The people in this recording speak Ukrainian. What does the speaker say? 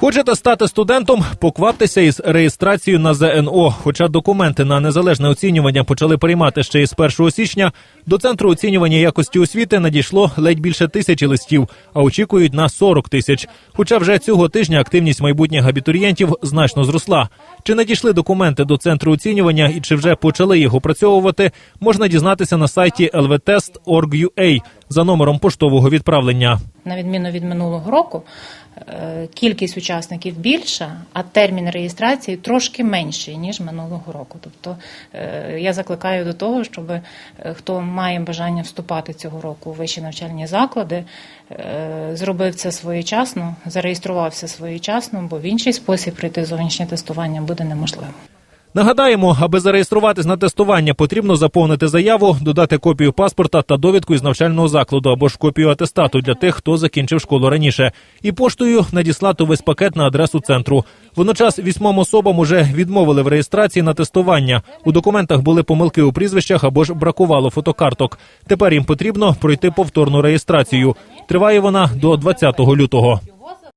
Хочете стати студентом? Покваптеся із реєстрацією на ЗНО. Хоча документи на незалежне оцінювання почали приймати ще із 1 січня. До центру оцінювання якості освіти надійшло ледь більше тисячі листів, а очікують на 40 тисяч. Хоча вже цього тижня активність майбутніх абітурієнтів значно зросла. Чи надійшли документи до центру оцінювання і чи вже почали їх опрацьовувати, можна дізнатися на сайті lvtest.org.ua за номером поштового відправлення. На відміну від минулого року, е, кількість учасників більша, а термін реєстрації трошки менший ніж минулого року. Тобто е, я закликаю до того, щоб е, хто має бажання вступати цього року у вищі навчальні заклади, зробив це своєчасно, зареєструвався своєчасно, бо в інший спосіб пройти зовнішнє тестування буде неможливо. Нагадаємо, аби зареєструватись на тестування, потрібно заповнити заяву, додати копію паспорта та довідку із навчального закладу або ж копію атестату для тих, хто закінчив школу раніше, і поштою надіслати весь пакет на адресу центру. Водночас вісьмом особам уже відмовили в реєстрації на тестування. У документах були помилки у прізвищах або ж бракувало фотокарток. Тепер їм потрібно пройти повторну реєстрацію. Триває вона до 20 лютого.